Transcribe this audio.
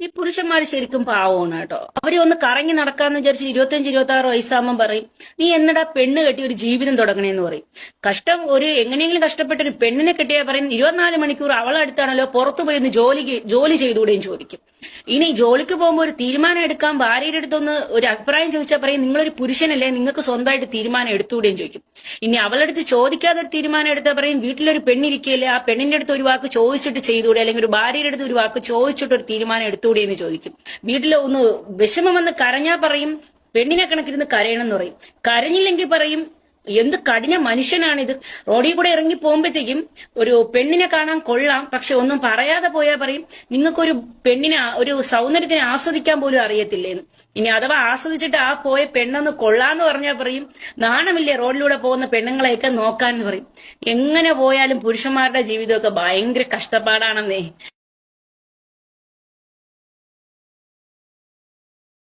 ഈ പുരുഷന്മാർ ശരിക്കും പാവമാണ് കേട്ടോ. അവർ ഒന്ന് കറങ്ങി നടക്കാന്ന് വിചാരിച്ച് ഇരുപത്തഞ്ച് ഇരുപത്തി ആറ് വയസ്സാകുമ്പോൾ പറയും നീ എന്നടാ പെണ്ണ് കെട്ടി ഒരു ജീവിതം തുടങ്ങണേന്ന് പറയും. കഷ്ടം ഒരു എങ്ങനെയെങ്കിലും കഷ്ടപ്പെട്ട ഒരു പെണ്ണിനെ കെട്ടിയാൽ പറയും ഇരുപത്തിനാല് മണിക്കൂർ അവളടുത്താണല്ലോ പുറത്തു പോയി ഒന്ന് ജോലിക്ക് ജോലി ചെയ്തുകൂടെയും ചോദിക്കും. ഇനി ജോലിക്ക് പോകുമ്പോൾ ഒരു തീരുമാനം എടുക്കാൻ ഭാര്യയുടെ അടുത്തൊന്ന് ഒരു അഭിപ്രായം ചോദിച്ചാൽ പറയും നിങ്ങളൊരു പുരുഷനല്ലേ നിങ്ങൾക്ക് സ്വന്തമായിട്ട് തീരുമാനം എടുത്തുകൂടെയും ചോദിക്കും. ഇനി അവളെ അടുത്ത് ചോദിക്കാതെ ഒരു തീരുമാനം എടുത്താൽ പറയും വീട്ടിലൊരു പെണ്ണിരിക്കുകയല്ലേ ആ പെണ്ണിന്റെ അടുത്ത് ഒരു വാക്ക് ചോദിച്ചിട്ട് ചെയ്തുകൂടെ അല്ലെങ്കിൽ ഒരു ഭാര്യയുടെ അടുത്ത് ഒരു വാക്ക് ചോദിച്ചിട്ട് ഒരു തീരുമാനം എടുത്തുകൂടെ എന്ന് ചോദിക്കും. വീട്ടിൽ ഒന്ന് വിഷമം വന്ന് കരഞ്ഞാ പറയും പെണ്ണിനെ കണക്കിരുന്ന് കരയണം എന്ന് പറയും. കരഞ്ഞില്ലെങ്കിൽ പറയും എന്ത് കഠിന മനുഷ്യനാണിത്. റോഡിൽ കൂടെ ഇറങ്ങി പോകുമ്പോഴത്തേക്കും ഒരു പെണ്ണിനെ കാണാൻ കൊള്ളാം പക്ഷെ ഒന്നും പറയാതെ പോയാൽ പറയും നിങ്ങൾക്കൊരു പെണ്ണിനെ ഒരു സൗന്ദര്യത്തിനെ ആസ്വദിക്കാൻ പോലും അറിയത്തില്ലേ ഇനി അഥവാ ആസ്വദിച്ചിട്ട് ആ പോയ പെണ്ണൊന്ന് കൊള്ളാന്ന് പറഞ്ഞാൽ പറയും നാണമില്ലേ റോഡിലൂടെ പോകുന്ന പെണ്ണുങ്ങളെയൊക്കെ നോക്കാന്ന് പറയും. എങ്ങനെ പോയാലും പുരുഷന്മാരുടെ ജീവിതമൊക്കെ ഭയങ്കര കഷ്ടപ്പാടാണെന്നേ.